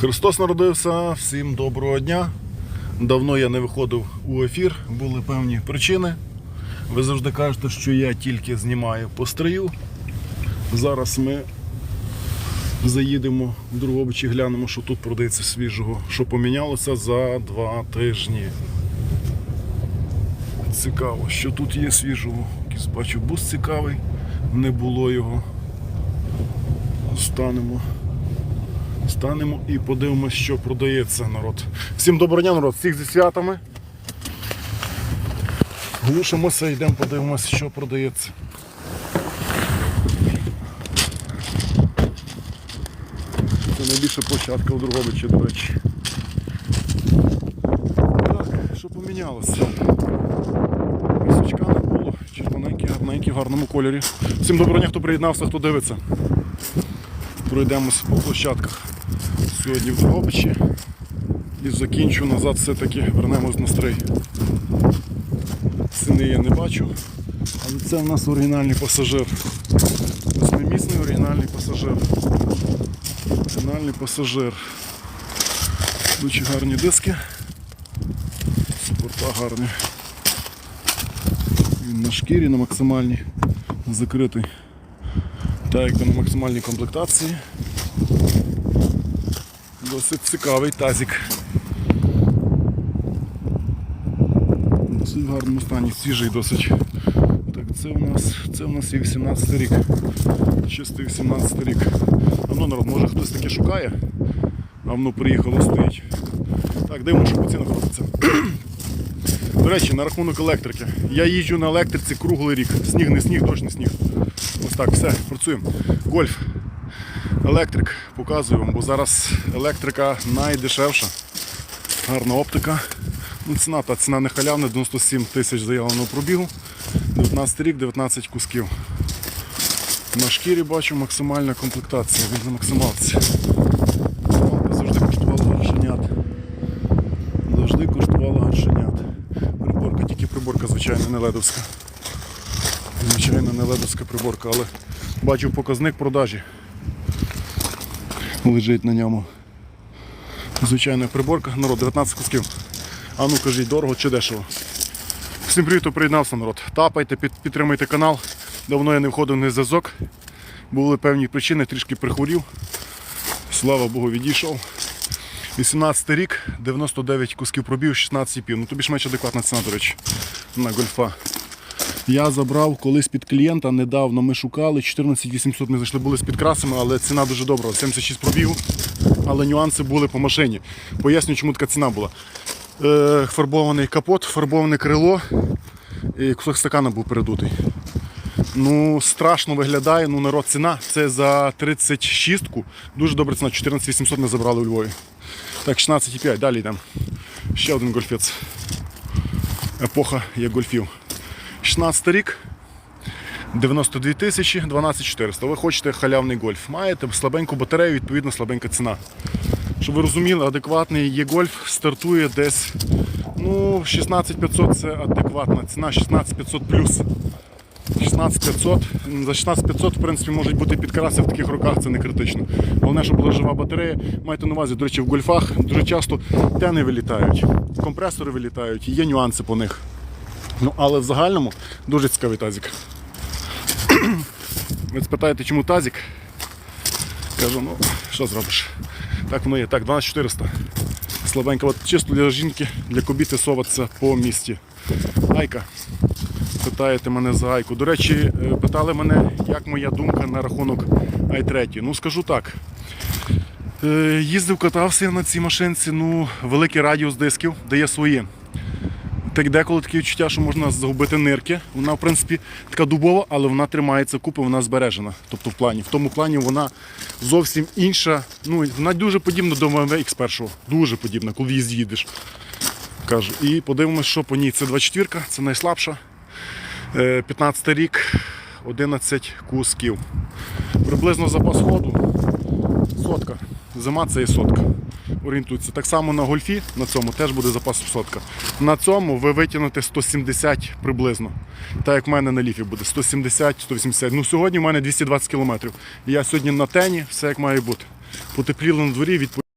Христос народився, всім доброго дня. Давно я не виходив у ефір, були певні причини. Ви завжди кажете, що я тільки знімаю по стрию. Зараз ми заїдемо в Другобичі, глянемо, що тут продається свіжого, що помінялося за два тижні. Цікаво, що тут є свіжого. Якийсь бачу бус цікавий, не було його. Станемо. Станемо і подивимось, що продається народ. Всім доброго дня, народ, всіх зі святами. Глушимося, йдемо подивимось, що продається. Це найбільша площадка у Другобичі, до речі. Так, що помінялося? Пісочка не було, червоненький, гарненький, в гарному кольорі. Всім доброго дня, хто приєднався, хто дивиться. Пройдемось по площадках сьогодні в Дрогобичі і закінчу назад все-таки вернемось на стрий. Ціни я не бачу, але це в нас оригінальний пасажир. Восьмимісний оригінальний пасажир. Оригінальний пасажир. Дуже гарні диски. Супорта гарні. Він на шкірі, на максимальній, закритий. Так, якби на максимальній комплектації. Досить цікавий тазик. Досить в гарному стані, свіжий досить. Так, це у нас це у нас є 18 рік. Чистий 18 рік. А ну народ, може хтось таке шукає, а воно приїхало стоїть. Так, дивимося, що по цінах робиться. До речі, на рахунок електрики. Я їжджу на електриці круглий рік. Сніг не сніг, дощ не сніг. Ось так, все, працюємо. Гольф. Електрик показую вам, бо зараз електрика найдешевша. Гарна оптика. Ну, ціна та ціна не халявна, 97 тисяч заявленого пробігу. 19 рік, 19 кусків. На шкірі бачу максимальна комплектація, він на максималці. Завжди коштувала грошенят. Завжди коштувала грошенят. Приборка, тільки приборка, звичайно, не ледовська. Звичайно, не ледовська приборка, але бачу показник продажі. Лежить на ньому. Звичайна приборка. Народ, 19 кусків. А ну кажіть, дорого чи дешево. Всім привіт, приєднався народ. Тапайте, під, підтримуйте канал. Давно я не входив на зв'язок. Були певні причини, трішки прихворів. Слава Богу, відійшов. 18 рік, 99 кусків пробів, 16,5. Ну тобі ж менш адекватна ціна, до речі, на гольфа. Я забрав колись під клієнта, недавно ми шукали, 14 800 ми зайшли, були з підкрасами, але ціна дуже добра, 76 пробігу. Але нюанси були по машині. Поясню, чому така ціна була. Е, фарбований капот, фарбоване крило і кусок стакана був передутий. Ну, страшно виглядає, ну народ ціна. Це за 36-ку. Дуже добра ціна, 14 800 ми забрали у Львові. Так, 16,5, далі йдемо. Ще один гольфець. Епоха є гольфів. 16 рік, 92 тисячі, 12 400. Ви хочете халявний гольф. Маєте слабеньку батарею, відповідно слабенька ціна. Щоб ви розуміли, адекватний є гольф стартує десь ну, 16500 це адекватна ціна, 16500 плюс. 16500. За 16500, в принципі, можуть бути підкраси в таких роках, це не критично. Головне, щоб була жива батарея. Майте на увазі, до речі, в гольфах дуже часто тени вилітають, компресори вилітають, є нюанси по них. Ну, але в загальному дуже цікавий тазик. Ви спитаєте, чому тазик? Кажу, ну, що зробиш? Так воно є. Так, 12400. Слабенько, от чисто для жінки, для кобіти соватися по місті. Айка. Питаєте мене за Айку. До речі, е, питали мене, як моя думка на рахунок i3. Ну, скажу так. Е, Їздив, катався на цій машинці, ну, великий радіус дисків, дає свої. Так деколи таке відчуття, що можна загубити нирки. Вона, в принципі, така дубова, але вона тримається купи, вона збережена. Тобто в плані. В тому плані вона зовсім інша. Ну, вона дуже подібна до BMW X1. Дуже подібна, коли її з'їдеш. Кажу. І подивимось, що по ній. Це 24, це найслабша. Е, 15 рік, 11 кусків. Приблизно запас ходу сотка. Зима це є сотка. Орієнтується. Так само на гольфі, на цьому теж буде запас сотка. На цьому ви витягнете 170 приблизно. Так як в мене на ліфі буде 170-180. Ну сьогодні в мене 220 км. Я сьогодні на тені, все як має бути. Потепліло на дворі, відповідно.